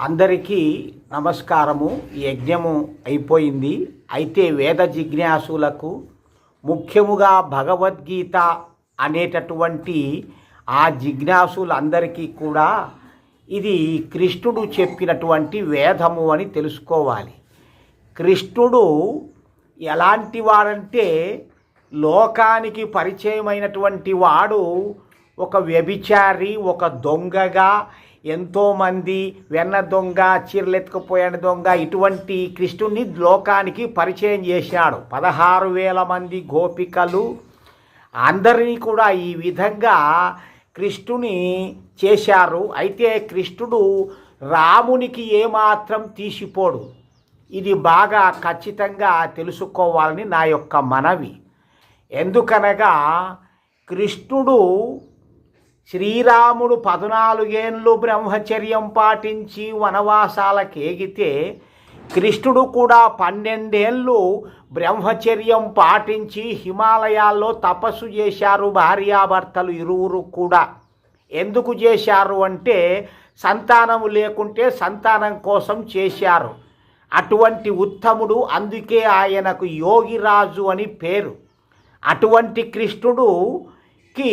అందరికీ నమస్కారము. యజ్ఞము అయిపోయింది. అయితే వేద జిజ్ఞాసులకు ముఖ్యముగా భగవద్గీత అనేటటువంటి ఆ జిజ్ఞాసులందరికీ కూడా ఇది కృష్ణుడు చెప్పినటువంటి వేదము అని తెలుసుకోవాలి. కృష్ణుడు ఎలాంటి వాడంటే లోకానికి పరిచయమైనటువంటి వాడు ఒక వ్యభిచారి ఒక దొంగగా ఎంతోమంది వెన్న దొంగ చీరలెత్తుకుపోయిన దొంగ ఇటువంటి కృష్ణుడిని లోకానికి పరిచయం చేశాడు. పదహారు వేల మంది గోపికలు. అందరినీ కూడా ఈ విధంగా కృష్ణుని చేశారు. అయితే కృష్ణుడు రామునికి ఏమాత్రం తీసిపోడు. ఇది బాగా ఖచ్చితంగా తెలుసుకోవాలని నా యొక్క మనవి. ఎందుకనగా కృష్ణుడు శ్రీరాముడు పద్నాలుగేళ్ళు బ్రహ్మచర్యం పాటించి వనవాసాలకేగితే కృష్ణుడు కూడా పన్నెండేళ్ళు బ్రహ్మచర్యం పాటించి హిమాలయాల్లో తపస్సు చేశారు భార్యాభర్తలు ఇరువురు కూడా. ఎందుకు చేశారు అంటే సంతానము లేకుంటే సంతానం కోసం చేశారు. అటువంటి ఉత్తముడు అందుకే ఆయనకు యోగిరాజు అని పేరు. అటువంటి కృష్ణుడుకి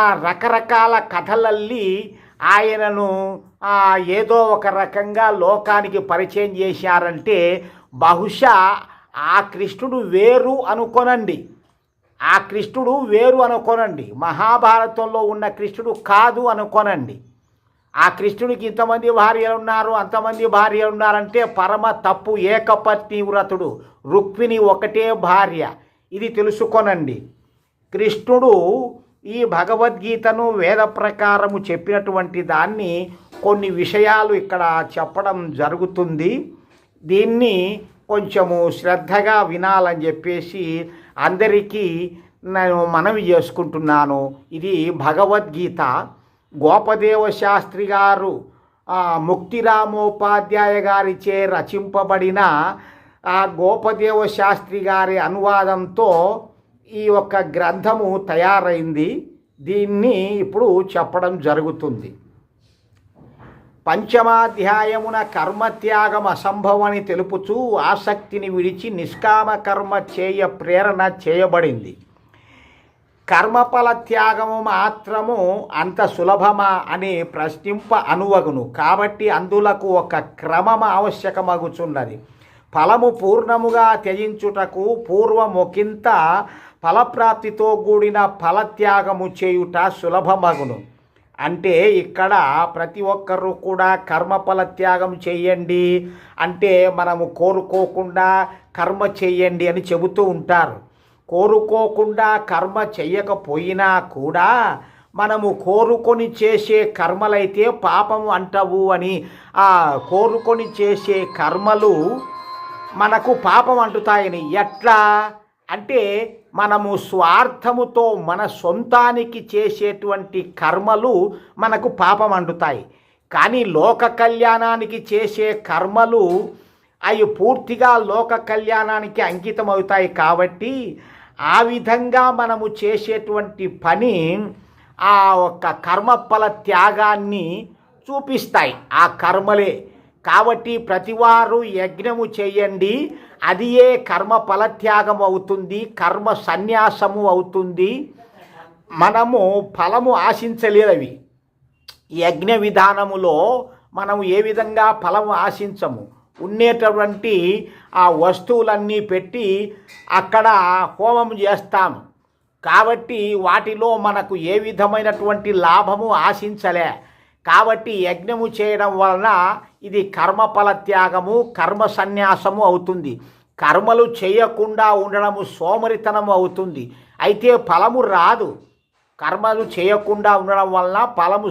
రకరకాల కథలల్లి ఆయనను ఏదో ఒక రకంగా లోకానికి పరిచయం చేశారంటే బహుశా ఆ కృష్ణుడు వేరు అనుకోనండి. ఆ కృష్ణుడు వేరు అనుకోనండి. మహాభారతంలో ఉన్న కృష్ణుడు కాదు అనుకోనండి. ఆ కృష్ణుడికి ఇంతమంది భార్యలు ఉన్నారు అంతమంది భార్యలు ఉన్నారంటే పరమ తప్పు ఏకపత్ని వ్రతుడు రుక్మిణి ఒకటే భార్య. ఇది తెలుసుకొనండి. కృష్ణుడు ఈ భగవద్గీతను వేద ప్రకారము చెప్పినటువంటి దాన్ని కొన్ని విషయాలు ఇక్కడ చెప్పడం జరుగుతుంది. దీన్ని కొంచెము శ్రద్ధగా వినాలని చెప్పేసి అందరికీ నేను మనవి చేసుకుంటున్నాను. ఇది భగవద్గీత. గోపదేవ శాస్త్రి గారు ముక్తిరామోపాధ్యాయ గారిచే రచింపబడిన ఆ గోపదేవ శాస్త్రి గారి అనువాదంతో ఈ యొక్క గ్రంథము తయారైంది. దీన్ని ఇప్పుడు చెప్పడం జరుగుతుంది. పంచమాధ్యాయమున కర్మత్యాగం అసంభవని తెలుపుచూ ఆసక్తిని విడిచి నిష్కామ కర్మ చేయ ప్రేరణ చేయబడింది. కర్మఫల త్యాగము మాత్రము అంత సులభమా అని ప్రశ్నింప అనువగును. కాబట్టి అందులకు ఒక క్రమం ఆవశ్యకమగుచున్నది. ఫలము పూర్ణముగా త్యజించుటకు పూర్వముకింత ఫలప్రాప్తితో కూడిన ఫలత్యాగము చేయుట సులభమగును. అంటే ఇక్కడ ప్రతి ఒక్కరూ కూడా కర్మఫల త్యాగం చేయండి. అంటే మనము కోరుకోకుండా కర్మ చేయండి అని చెబుతూ ఉంటారు. కోరుకోకుండా కర్మ చెయ్యకపోయినా కూడా మనము కోరుకొని చేసే కర్మలైతే పాపము అంటవు అని ఆ కోరుకొని చేసే కర్మలు మనకు పాపం అంటుతాయని. ఎట్లా? అంటే మనము స్వార్థముతో మన సొంతానికి చేసేటువంటి కర్మలు మనకు పాపం అంటుతాయి. కానీ లోక కళ్యాణానికి చేసే కర్మలు అవి పూర్తిగా లోక కళ్యాణానికి అంకితం అవుతాయి కాబట్టి ఆ విధంగా మనము చేసేటువంటి పని ఆ ఒక్క కర్మఫల త్యాగాన్ని చూపిస్తాయి. ఆ కర్మలే కాబట్టి ప్రతివారు యజ్ఞము చేయండి. అది ఏ కర్మ ఫలత్యాగం అవుతుంది కర్మ సన్యాసము అవుతుంది. మనము ఫలము ఆశించలేదు అవి. యజ్ఞ విధానములో మనం ఏ విధంగా ఫలము ఆశించము? ఉండేటటువంటి ఆ వస్తువులన్నీ పెట్టి అక్కడ హోమం చేస్తాము. కాబట్టి వాటిలో మనకు ఏ విధమైనటువంటి లాభము ఆశించలే. కాబట్టి యజ్ఞము చేయడం వలన ఇది కర్మఫల త్యాగము కర్మ సన్యాసము అవుతుంది. కర్మలు చేయకుండా ఉండడము సోమరితనము అవుతుంది. అయితే ఫలము రాదు. కర్మలు చేయకుండా ఉండడం వలన ఫలము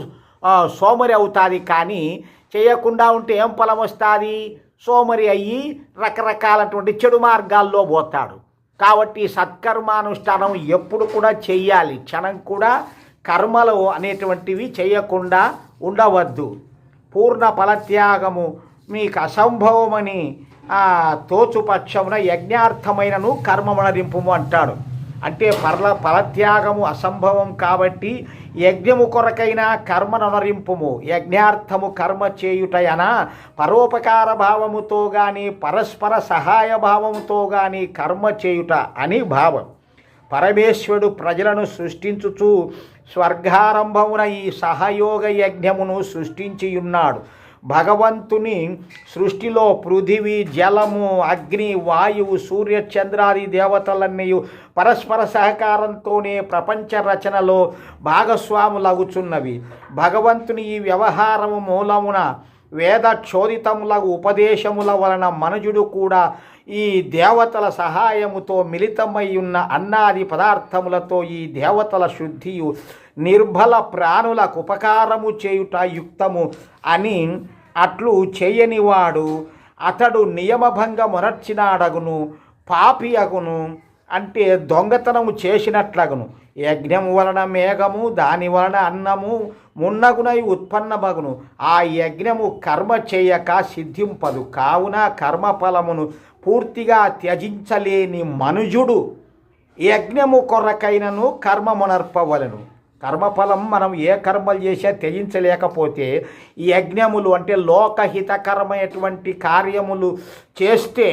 సోమరి అవుతుంది. కానీ చేయకుండా ఉంటే ఏం ఫలం వస్తుంది? సోమరి అయ్యి రకరకాలటువంటి చెడు మార్గాల్లో పోతాడు. కాబట్టి సత్కర్మానుష్ఠానం ఎప్పుడు కూడా చెయ్యాలి. క్షణం కూడా కర్మలు అనేటువంటివి చేయకుండా ఉండవద్దు. పూర్ణ ఫలత్యాగము మీకు అసంభవమని తోచుపక్షమున యజ్ఞార్థమైనను కర్మమనరింపుము అంటాడు. అంటే పర్ల ఫలత్యాగము అసంభవం కాబట్టి యజ్ఞము కొరకైన కర్మనరింపుము యజ్ఞార్థము కర్మ చేయుటయన పరోపకార భావముతో కానీ పరస్పర సహాయ భావముతో కానీ కర్మ చేయుట అని భావం. పరమేశ్వరుడు ప్రజలను సృష్టించుచు స్వర్గారంభమున ఈ సహయోగ యజ్ఞమును సృష్టించి ఉన్నాడు భగవంతుని సృష్టిలో పృథివీ జలము అగ్ని వాయువు సూర్య చంద్రాది దేవతలన్నీ పరస్పర సహకారంతోనే ప్రపంచ రచనలో భాగస్వాములగుచున్నవి. భగవంతుని ఈ వ్యవహారము మూలమున వేద క్షోధితములకు ఉపదేశముల వలన మనుజుడు కూడా ఈ దేవతల సహాయముతో మిళితమై ఉన్న అన్నాది పదార్థములతో ఈ దేవతల శుద్ధియు నిర్బల ప్రాణులకు ఉపకారము చేయుట యుక్తము అని అట్లు చేయనివాడు. అతడు నియమభంగమునర్చినాడగును పాపి అగును అంటే దొంగతనము చేసినట్లగును. యజ్ఞము వలన మేఘము దాని వలన అన్నము మున్నగునై ఉత్పన్నమగును. ఆ యజ్ఞము కర్మ చేయక సిద్ధింపదు. కావున కర్మఫలమును పూర్తిగా త్యజించలేని మనుజుడు యజ్ఞము కొరకైనను కర్మమునర్పవలను. కర్మఫలం మనం ఏ కర్మలు చేసా త్యజించలేకపోతే ఈ యజ్ఞములు అంటే లోకహితకరమైనటువంటి కార్యములు చేస్తే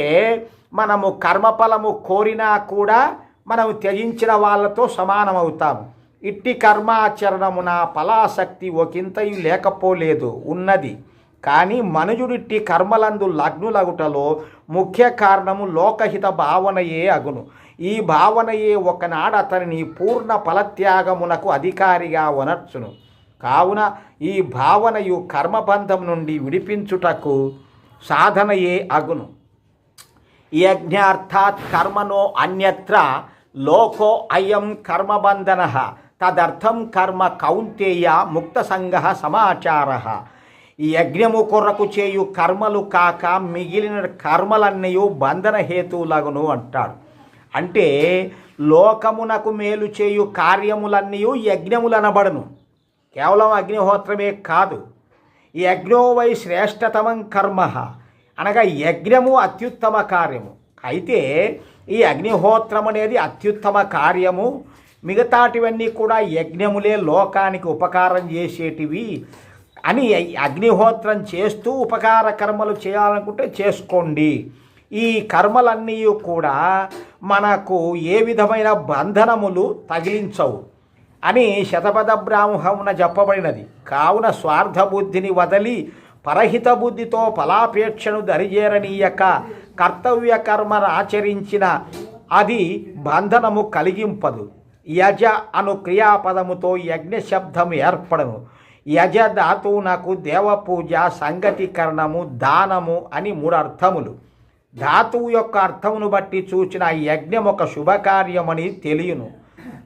మనము కర్మఫలము కోరినా కూడా మనం త్యజించిన వాళ్ళతో సమానమవుతాము. ఇట్టి కర్మాచరణమున ఫలాసక్తి ఒకంతయు లేకపోలేదు ఉన్నది. కానీ మనుజుడిట్టి కర్మలందు లగ్నులగుటలో ముఖ్య కారణము లోకహిత భావనయే అగును. ఈ భావనయే ఒకనాడు అతనిని పూర్ణ ఫలత్యాగమునకు అధికారిగా వనర్చును. కావున ఈ భావనయు కర్మబంధం నుండి విడిపించుటకు సాధనయే అగును. యజ్ఞార్థాత్ కర్మనో అన్యత్ర లోకో అయం కర్మబంధన. తదర్థం కర్మ కౌంతేయ ముక్తసంగ సమాచార. ఈ యజ్ఞము కొరకు చేయు కర్మలు కాక మిగిలిన కర్మలన్నీ బంధన హేతువులగును అంటాడు అంటే లోకమునకు మేలు చేయు కార్యములన్నీ యజ్ఞములనబడను. కేవలం అగ్నిహోత్రమే కాదు. ఈ యజ్ఞో వై శ్రేష్టతమం కర్మ. అనగా యజ్ఞము అత్యుత్తమ కార్యము. అయితే ఈ అగ్నిహోత్రం అనేది అత్యుత్తమ కార్యము. మిగతాటివన్నీ కూడా యజ్ఞములే లోకానికి ఉపకారం చేసేటివి. అని అగ్నిహోత్రం చేస్తూ ఉపకార కర్మలు చేయాలనుకుంటే చేసుకోండి. ఈ కర్మలన్నీ కూడా మనకు ఏ విధమైన బంధనములు తగిలించవు అని శతపథ బ్రాహ్మణ చెప్పబడినది. కావున స్వార్థ బుద్ధిని వదలి పరహిత బుద్ధితో ఫలాపేక్షను దరిజేరనీయక కర్తవ్య కర్మను ఆచరించిన అది బంధనము కలిగింపదు. యజ అను క్రియాపదముతో యజ్ఞ శబ్దం ఏర్పడను. యజధాతువు నాకు దేవపూజ సంగతీకరణము దానము అని మూడు అర్థములు. ధాతువు యొక్క అర్థమును బట్టి చూచిన యజ్ఞం ఒక శుభకార్యమని తెలియను.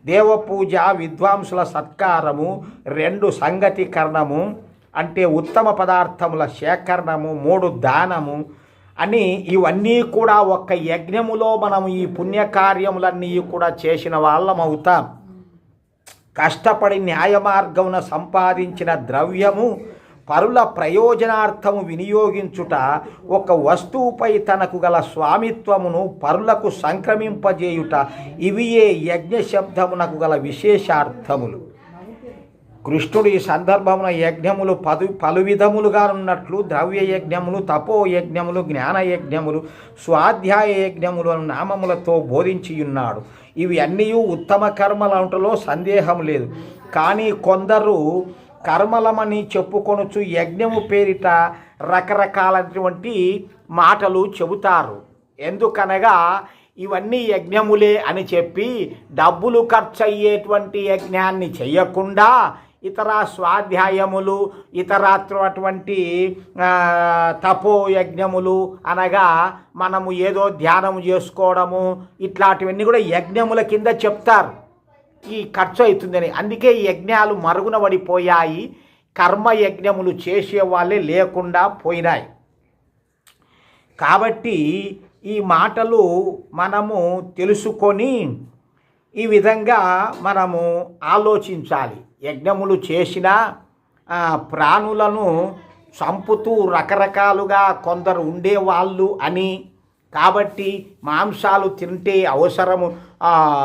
దేవపూజ విద్వాంసుల సత్కారము రెండు సంగతీకరణము అంటే ఉత్తమ పదార్థముల సేకరణము మూడు దానము అని ఇవన్నీ కూడా ఒక్క యజ్ఞములో మనం ఈ పుణ్యకార్యములన్నీ కూడా చేసిన వాళ్ళం అవుతాం. కష్టపడి న్యాయమార్గమున సంపాదించిన ద్రవ్యము పరుల ప్రయోజనార్థము వినియోగించుట ఒక వస్తువుపై తనకు గల స్వామిత్వమును పరులకు సంక్రమింపజేయుట ఇవియే యజ్ఞ శబ్దమునకు గల విశేషార్థములు. కృష్ణుడు ఈ సందర్భమున యజ్ఞములు పదు పలు విధములుగా ఉన్నట్లు ద్రవ్య యజ్ఞములు తపో యజ్ఞములు జ్ఞాన యజ్ఞములు స్వాధ్యాయ యజ్ఞములు అను నామములతో బోధించి ఉన్నాడు ఇవి అన్నీ ఉత్తమ కర్మలంటలో సందేహం లేదు. కానీ కొందరు కర్మలమని చెప్పుకొనొచ్చు యజ్ఞము పేరిట రకరకాలైనటువంటి మాటలు చెబుతారు. ఎందుకనగా ఇవన్నీ యజ్ఞములే అని చెప్పి డబ్బులు ఖర్చు అయ్యేటువంటి యజ్ఞాన్ని చెయ్యకుండా ఇతర స్వాధ్యాయములు ఇతరత్రటువంటి తపో యజ్ఞములు అనగా మనము ఏదో ధ్యానం చేసుకోవడము ఇట్లాంటివన్నీ కూడా యజ్ఞముల కింద చెప్తారు. ఈ ఖర్చు అవుతుందని. అందుకే ఈ యజ్ఞాలు మరుగున పడిపోయాయి. కర్మ యజ్ఞములు చేసే వాళ్ళే లేకుండా పోయినాయి. కాబట్టి ఈ మాటలు మనము తెలుసుకొని ఈ విధంగా మనము ఆలోచించాలి. యజ్ఞములు చేసిన ప్రాణులను చంపుతూ రకరకాలుగా కొందరు ఉండేవాళ్ళు అని. కాబట్టి మాంసాలు తింటే అవసరము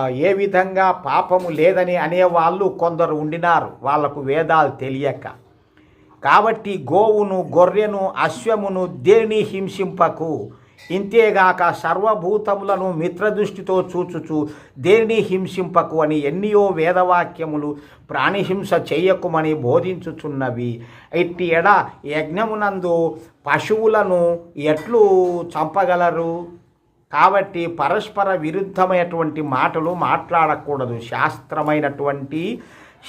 ఏ విధంగా పాపము లేదని అనేవాళ్ళు కొందరు ఉండినారు. వాళ్ళకు వేదాలు తెలియక. కాబట్టి గోవును గొర్రెను అశ్వమును దేని హింసింపకు? ఇంతేగాక సర్వభూతములను మిత్రదృష్టితో చూచుచు దేనిని హింసింపకు అని ఎన్నియో వేదవాక్యములు ప్రాణిహింస చేయకుమని బోధించుచున్నవి. ఇట్టి ఎడ యజ్ఞమునందు పశువులను ఎట్లు చంపగలరు? కాబట్టి పరస్పర విరుద్ధమైనటువంటి మాటలు మాట్లాడకూడదు. శాస్త్రమైనటువంటి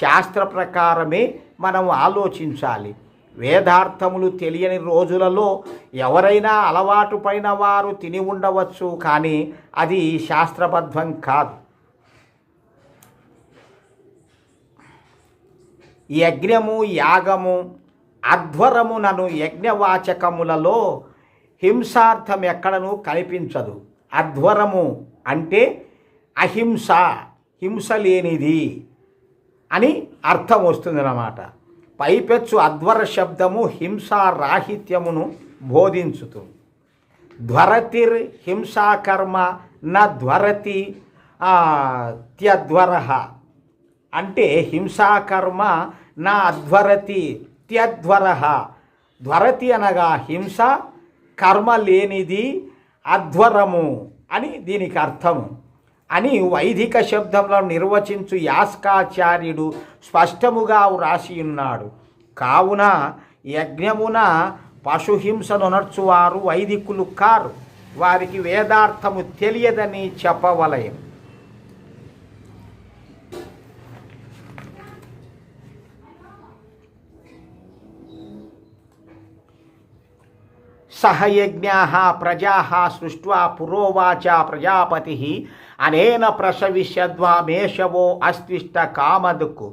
శాస్త్ర ప్రకారమే మనం ఆలోచించాలి. వేదార్థములు తెలియని రోజులలో ఎవరైనా అలవాటు పైన వారు తిని ఉండవచ్చు కానీ అది శాస్త్రబద్ధం కాదు. యజ్ఞము యాగము అధ్వరమునను యజ్ఞవాచకములలో హింసార్థం ఎక్కడనూ కనిపించదు. అధ్వరము అంటే అహింస హింస లేనిది అని అర్థం వస్తుందన్నమాట. పైపెచ్చు అధ్వర శబ్దము హింసారాహిత్యమును బోధించుతు. ధ్వరతిర్ హింసాకర్మ నా ధ్వరతి త్యధ్వర. అంటే హింసాకర్మ నా అధ్వరతి త్యధ్వర. ధ్వరతి అనగా హింస కర్మ లేనిది అధ్వరము అని దీనికి అర్థము. అని వైదిక శబ్దంలో నిర్వచించు యాస్కాచార్యుడు స్పష్టముగా వ్రాసి ఉన్నాడు కావున యజ్ఞమున పశుహింసను నడుచువారు వైదికులు కారు. వారికి వేదార్థము తెలియదని చెప్పవలయం. సహయజ్ఞా ప్రజా సృష్ట్వా పురోవాచ ప్రజాపతి అనేన ప్రసవిష్యద్వామేషవో అస్తిష్ట కామదుకు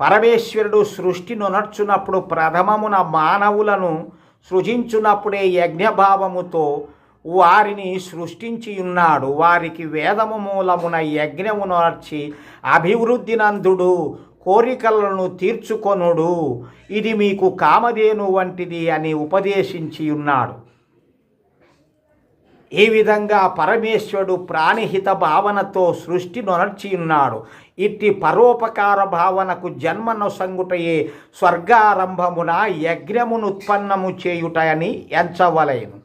పరమేశ్వరుడు సృష్టిను నడుచున్నప్పుడు ప్రథమమున మానవులను సృజించున్నప్పుడే యజ్ఞభావముతో వారిని సృష్టించి ఉన్నాడు వారికి వేదము మూలమున యజ్ఞము నర్చి అభివృద్ధి నందుడు. కోరికలను తీర్చుకొనుడు. ఇది మీకు కామధేను వంటిది అని ఉపదేశించి ఉన్నాడు. ఈ విధంగా పరమేశ్వరుడు ప్రాణిహిత భావనతో సృష్టి నొనర్చి ఉన్నాడు. ఇట్టి పరోపకార భావనకు జన్మను సంగుటయే స్వర్గారంభమున యజ్ఞమును ఉత్పన్నము చేయుటని ఎంచవలయను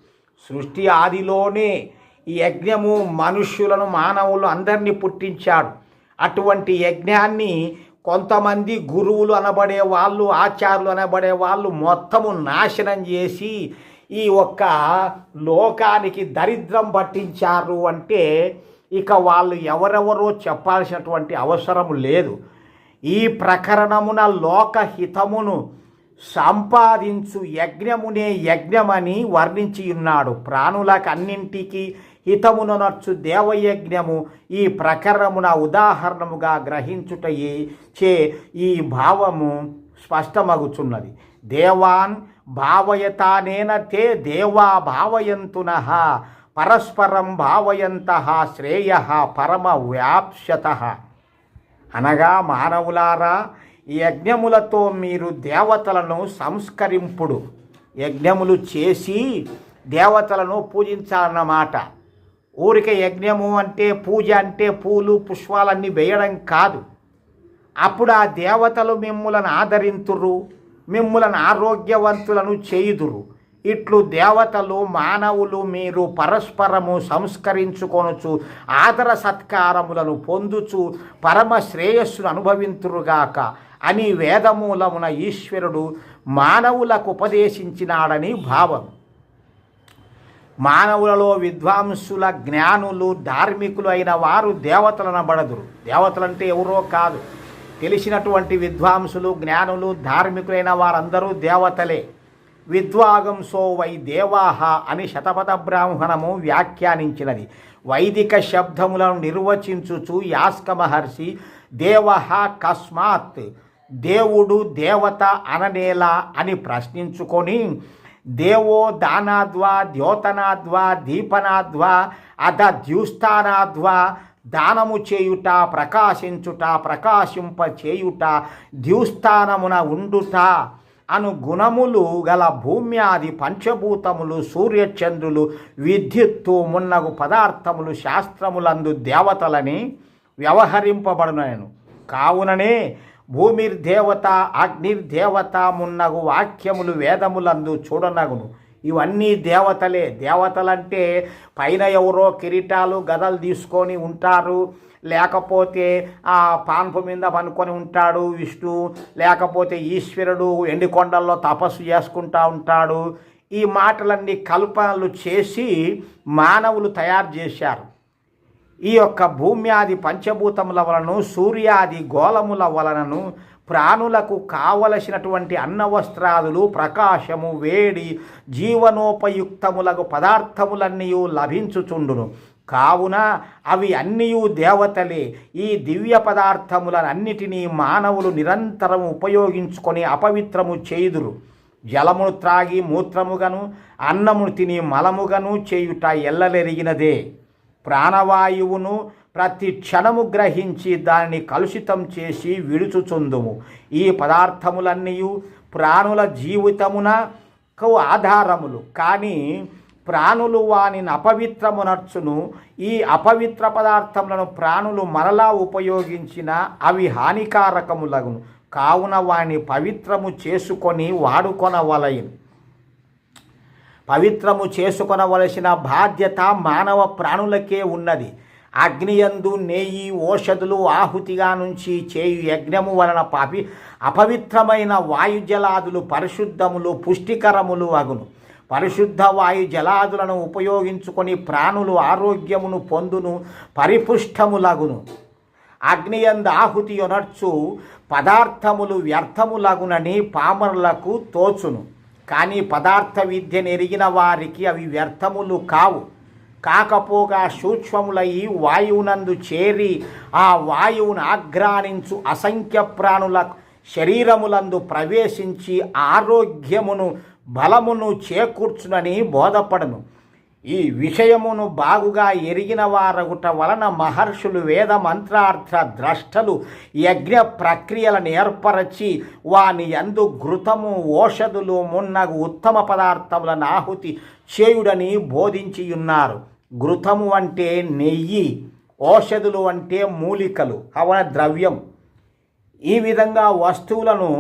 సృష్టి ఆదిలోనే ఈ యజ్ఞము మనుష్యులను మానవులు అందరినీ పుట్టించాడు. అటువంటి యజ్ఞాన్ని కొంతమంది గురువులు అనబడే వాళ్ళు ఆచార్యులు అనబడే వాళ్ళు మొత్తము నాశనం చేసి ఈ ఒక్క లోకానికి దరిద్రం పట్టించారు అంటే ఇక వాళ్ళు ఎవరెవరో చెప్పాల్సినటువంటి అవసరం లేదు. ఈ ప్రకరణమున లోకహితమును సంపాదించు యజ్ఞమునే యజ్ఞమని వర్ణించి ఉన్నాడు. ప్రాణులకు అన్నింటికి హితమునొనర్చు దేవయజ్ఞము ఈ ప్రకరణమున ఉదాహరణముగా గ్రహించుటయి చే ఈ భావము స్పష్టమగుచున్నది. దేవాన్ భావయతానేన తే దేవా భావయంతున పరస్పరం భావయంత శ్రేయ పరమ వ్యాప్స్యత. అనగా మానవులారా యజ్ఞములతో మీరు దేవతలను సంస్కరింపుడు. యజ్ఞములు చేసి దేవతలను పూజించాలన్నమాట. ఊరికే యజ్ఞము అంటే పూజ అంటే పూలు పుష్పాలన్నీ వేయడం కాదు. అప్పుడు ఆ దేవతలు మిమ్ములను ఆదరింతురు మిమ్ములను ఆరోగ్యవంతులను చేయుదురు. ఇట్లు దేవతలు మానవులు మీరు పరస్పరము సంస్కరించుకొనుచు ఆదర సత్కారములను పొందుచు పరమ శ్రేయస్సును అనుభవింతురుగాక అని వేదమూలమున ఈశ్వరుడు మానవులకు ఉపదేశించినాడని భావం. మానవులలో విద్వాంసుల జ్ఞానులు ధార్మికులు అయిన వారు దేవతలనబడదురు దేవతలంటే ఎవరో కాదు. తెలిసినటువంటి విద్వాంసులు జ్ఞానులు ధార్మికులైన వారందరూ దేవతలే. విద్వాగంసో వై దేవాహ అని శతపథ బ్రాహ్మణము వ్యాఖ్యానించినది. వైదిక శబ్దములను నిర్వచించుచు యాస్క మహర్షి దేవహ కస్మాత్ దేవుడు దేవత అననేలా అని ప్రశ్నించుకొని దేవో దానాద్వా ద్యోతనాద్వా దీపనాద్వా అధ ద్యూస్థానాద్వా దానము చేయుట ప్రకాశించుట ప్రకాశింప చేయుట ద్యూస్థానమున ఉండుట అను గుణములు గల భూమ్యాది పంచభూతములు సూర్యచంద్రులు విద్యుత్తు మున్నగు పదార్థములు శాస్త్రములందు దేవతలని వ్యవహరింపబడునను కావుననే భూమిర్దేవత అగ్నిర్దేవత మున్నగు వాక్యములు వేదములందు చూడనగును. ఇవన్నీ దేవతలే. దేవతలంటే పైన ఎవరో కిరీటాలు గదలు తీసుకొని ఉంటారు. లేకపోతే ఆ పాన్పు మీద పనుకొని ఉంటాడు విష్ణు. లేకపోతే ఈశ్వరుడు ఎండికొండల్లో తపస్సు చేసుకుంటా ఉంటాడు. ఈ మాటలన్నీ కల్పనలు చేసి మానవులు తయారు చేశారు. ఈ యొక్క భూమ్యాది పంచభూతముల వలన సూర్యాది గోళముల వలనను ప్రాణులకు కావలసినటువంటి అన్న వస్త్రాదులు ప్రకాశము వేడి జీవనోపయుక్తములకు పదార్థములన్నీ లభించుచుండును. కావున అవి అన్నీ దేవతలే. ఈ దివ్య పదార్థములన్నిటినీ మానవులు నిరంతరం ఉపయోగించుకొని అపవిత్రము చేయుదురు. జలమును త్రాగి మూత్రముగను అన్నమును తిని మలముగను చేయుట ఎల్లలెరిగినదే. ప్రాణవాయువును ప్రతి క్షణము గ్రహించి దానిని కలుషితం చేసి విడుచుచుందుము. ఈ పదార్థములన్నీ ప్రాణుల జీవితమునకు ఆధారములు. కానీ ప్రాణులు వానిని అపవిత్రమునర్చును. ఈ అపవిత్ర పదార్థములను ప్రాణులు మరలా ఉపయోగించిన అవి హానికారకములగును. కావున వాని పవిత్రము చేసుకొని వాడుకొనవలయను పవిత్రము చేసుకొనవలసిన బాధ్యత మానవ ప్రాణులకే ఉన్నది. అగ్నియందు నెయ్యి ఓషధులు ఆహుతిగా నుంచి చేయు యజ్ఞము వలన పాపి అపవిత్రమైన వాయుజలాదులు పరిశుద్ధములు పుష్టికరములు అగును. పరిశుద్ధ వాయు జలాదులను ఉపయోగించుకొని ప్రాణులు ఆరోగ్యమును పొందును పరిపుష్టములగును. అగ్నియంద ఆహుతి యొనర్చు పదార్థములు వ్యర్థములగునని పామరులకు తోచును. కానీ పదార్థ విద్య నెరిగిన వారికి అవి వ్యర్థములు కావు. కాకపోగా సూక్ష్మములయి వాయువునందు చేరి ఆ వాయువును ఆగ్రానించు అసంఖ్య ప్రాణుల శరీరములందు ప్రవేశించి ఆరోగ్యమును బలమును చేకూర్చునని బోధపడను. ఈ విషయమును బాగుగా ఎరిగిన వారగుట వలన మహర్షులు వేద మంత్రార్థ ద్రష్టలు యజ్ఞ ప్రక్రియలను ఏర్పరచి వాని యందు ఘృతము ఓషధులు మున్నగు ఉత్తమ పదార్థములను ఆహుతి చేయుడని బోధించియున్నారు. ఘృతము అంటే నెయ్యి ఓషధులు అంటే మూలికలు హవన ద్రవ్యం. ఈ విధంగా వస్తువులను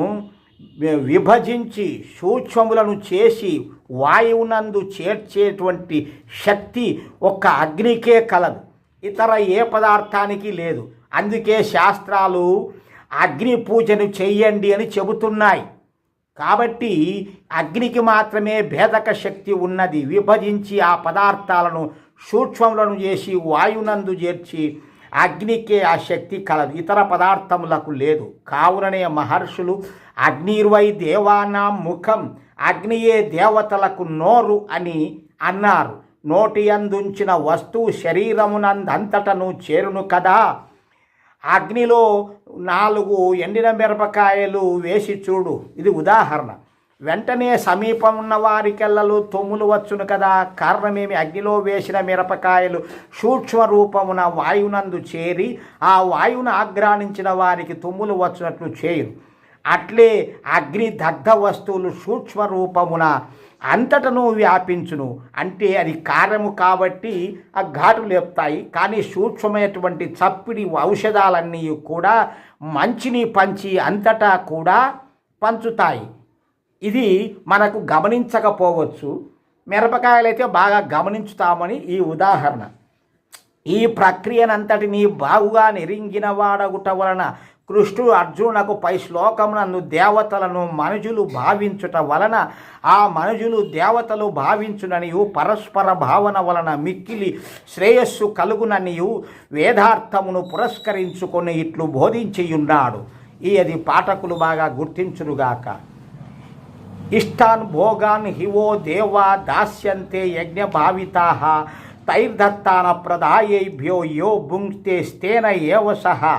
విభజించి సూక్ష్మములను చేసి వాయువునందు చేర్చేటువంటి శక్తి ఒక్క అగ్నికే కలదు. ఇతర ఏ పదార్థానికి లేదు. అందుకే శాస్త్రాలు అగ్ని పూజను చెయ్యండి అని చెబుతున్నాయి. కాబట్టి అగ్నికి మాత్రమే భేదక శక్తి ఉన్నది. విభజించి ఆ పదార్థాలను సూక్ష్మములను చేసి వాయునందు చేర్చి అగ్నికే ఆ శక్తి కలదు. ఇతర పదార్థములకు లేదు. కావుననే మహర్షులు అగ్నిర్వై దేవానాం ముఖం అగ్నియే దేవతలకు నోరు అని అన్నారు. నోటి అందుంచిన వస్తువు శరీరమునందంతటను చేరును కదా. అగ్నిలో నాలుగు ఎండిన మిరపకాయలు వేసి చూడు. ఇది ఉదాహరణ. వెంటనే సమీపం ఉన్న వారికెళ్ళలు తొమ్ములు వచ్చును కదా. కారణమేమి? అగ్నిలో వేసిన మిరపకాయలు సూక్ష్మ రూపమున వాయునందు చేరి ఆ వాయువును ఆగ్రాణించిన వారికి తుమ్ములు వచ్చునట్లు చేయు అట్లే అగ్ని దగ్ధ వస్తువులు సూక్ష్మ రూపమున అంతటను వ్యాపించును. అంటే అది కారము కాబట్టి ఆ ఘాటు లేపుతాయి. కానీ సూక్ష్మమైనటువంటి చప్పిడి ఔషధాలన్నీ కూడా మంచిని పంచి అంతటా కూడా పంచుతాయి. ఇది మనకు గమనించకపోవచ్చు. మిరపకాయలైతే బాగా గమనించుతామని ఈ ఉదాహరణ. ఈ ప్రక్రియనంతటినీ బాగుగా నెరింగిన వాడగుట వలన కృష్ణుడు అర్జునునకు పై శ్లోకమునందు దేవతలను మనుజులు భావించుట వలన ఆ మనుజులు దేవతలు భావించుననియు పరస్పర భావన వలన మిక్కిలి శ్రేయస్సు కలుగుననియు వేదార్థమును పురస్కరించుకొని ఇట్లు బోధించియున్నాడు. ఈ అది పాఠకులు బాగా గుర్తించురుగాక ఇష్టాన్ భోగాన్ హివో దేవా దాస్యంతే యజ్ఞ భావితాహ తైర్ధత్తాన ప్రదాయేభ్యో యో భుంక్తే స్తేన ఏవ సహా.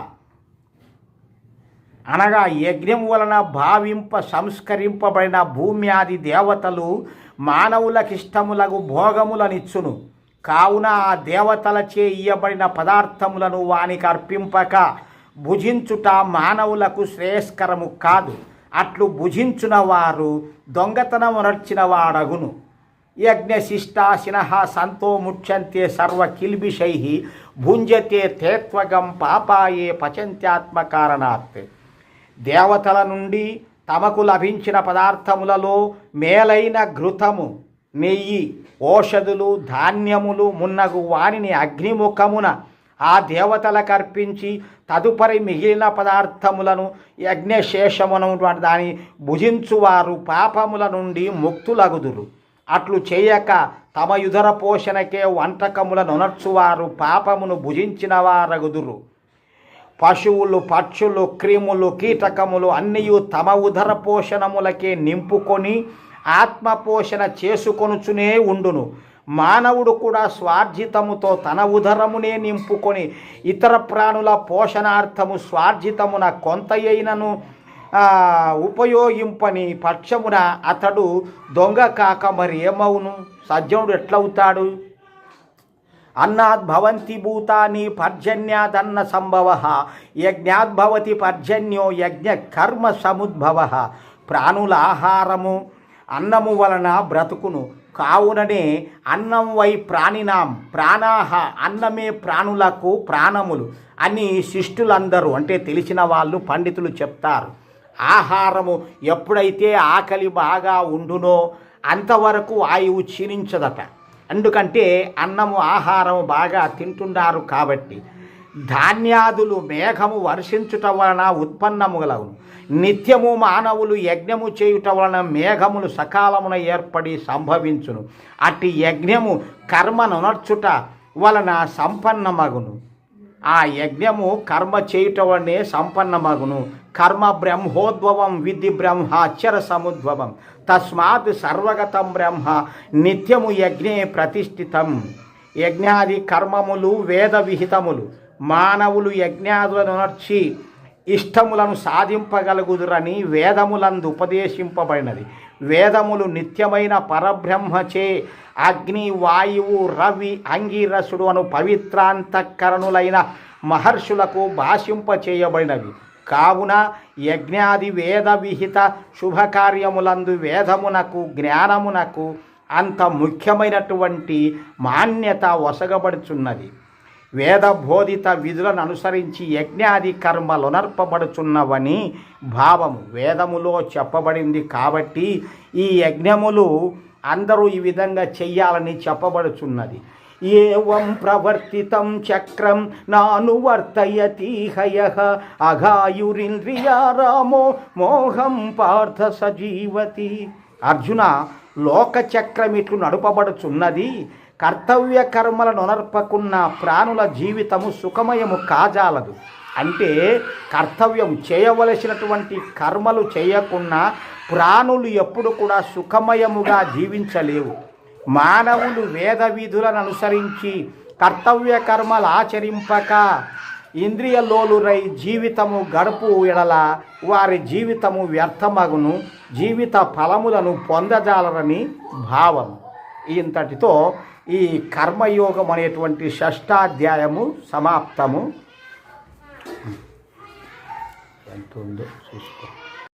అనగా యజ్ఞం వలన భావింప సంస్కరింపబడిన భూమ్యాది దేవతలు మానవులకిష్టములకు భోగములనిచ్చును. కావున ఆ దేవతలచే ఇయ్యబడిన పదార్థములను వానికి అర్పింపక భుజించుట మానవులకు శ్రేయస్కరము కాదు. అట్లు భుజించున వారు దొంగతనం నడిచిన వాడగును యజ్ఞశిష్టాశిన సంతో ముచ్యంతే సర్వ కిల్బిషై భుంజతే తేత్వగం పాపాయే పచంత్యాత్మ కారణాత్తే దేవతల నుండి తమకు లభించిన పదార్థములలో మేలైన ఘృతము నెయ్యి ఓషధులు ధాన్యములు మున్నగు వానిని అగ్నిముఖమున ఆ దేవతలకు అర్పించి తదుపరి మిగిలిన పదార్థములను యజ్ఞశేషమునటువంటి దాని భుజించువారు పాపముల నుండి ముక్తులగుదురు. అట్లు చేయక తమ యుధర పోషణకే వంటకములను నొనర్చువారు పాపమును భుజించిన వారగుదురు పశువులు పక్షులు క్రిములు కీటకములు అన్నీ తమ ఉదర పోషణములకే నింపుకొని ఆత్మపోషణ చేసుకొనుచునే ఉండును. మానవుడు కూడా స్వార్జితముతో తన ఉదరమునే నింపుకొని ఇతర ప్రాణుల పోషణార్థము స్వార్జితమున కొంతయైనను ఉపయోగింపని పక్షమున అతడు దొంగ కాక మరి ఏమవును? సజ్జనుడు ఎట్లవుతాడు? అన్నాద్భవంతి భూతాని పర్జన్యాదన్న సంభవ యజ్ఞాద్భవతి పర్జన్యో యజ్ఞ కర్మ సముద్భవ. ప్రాణుల ఆహారము అన్నము వలన బ్రతుకును. కావుననే అన్నం వై ప్రాణినాం ప్రాణాహ అన్నమే ప్రాణులకు ప్రాణములు అని శిష్టులందరూ అంటే తెలిసిన వాళ్ళు పండితులు చెప్తారు. ఆహారము ఎప్పుడైతే ఆకలి బాగా ఉండునో అంతవరకు ఆయువు క్షీణించదట. ఎందుకంటే అన్నము ఆహారము బాగా తింటున్నారు కాబట్టి ధాన్యాదులు మేఘము వర్షించుట వలన ఉత్పన్నముగలవును నిత్యము మానవులు యజ్ఞము చేయుట వలన మేఘములు సకాలమున ఏర్పడి సంభవించును. అట్టి యజ్ఞము కర్మనునర్చుట వలన సంపన్నమగును. ఆ యజ్ఞము కర్మ చేయుట వలనే సంపన్నమగును. కర్మ బ్రహ్మోద్భవం విధి బ్రహ్మాచర సముద్భవం. తస్మాత్ సర్వగతం బ్రహ్మ నిత్యము యజ్ఞే ప్రతిష్ఠితం. యజ్ఞాది కర్మములు వేద విహితములు. మానవులు యజ్ఞాదులను నర్చి ఇష్టములను సాధింపగలుగుదురని వేదములందు ఉపదేశింపబడినది. వేదములు నిత్యమైన పరబ్రహ్మచే అగ్ని వాయువు రవి అంగీరసుడు అను పవిత్రాంతఃకరణులైన మహర్షులకు భాషింపచేయబడినవి. కావున యజ్ఞాది వేద విహిత శుభకార్యములందు వేదమునకు జ్ఞానమునకు అంత ముఖ్యమైనటువంటి మాన్యత వసగబడుచున్నది. వేదబోధిత విధులను అనుసరించి యజ్ఞాది కర్మలు నర్పబడుచున్నవని భావము. వేదములో చెప్పబడింది కాబట్టి ఈ యజ్ఞములు అందరూ ఈ విధంగా చెయ్యాలని చెప్పబడుచున్నది. ఏవం ప్రవర్తితం చక్రం నానువర్తయతి హయ అఘాయురింద్రియారామో మోహం పార్థ సజీవతి. అర్జున లోకచక్రం ఇట్లు నడుపబడుచున్నది. కర్తవ్య కర్మలను నర్పకున్న ప్రాణుల జీవితము సుఖమయము కాజాలదు. అంటే కర్తవ్యం చేయవలసినటువంటి కర్మలు చేయకుండా ప్రాణులు ఎప్పుడు కూడా సుఖమయముగా జీవించలేవు. మానవులు వేద విధులను అనుసరించి కర్తవ్య కర్మలు ఆచరింపక ఇంద్రియలోలురై జీవితము గడుపు ఎడల వారి జీవితము వ్యర్థమగును జీవిత ఫలములను పొందజాలరని భావం. ఇంతటితో ఈ కర్మయోగం అనేటువంటి షష్టాధ్యాయము సమాప్తము. ఎంత ఉందో చూసుకో.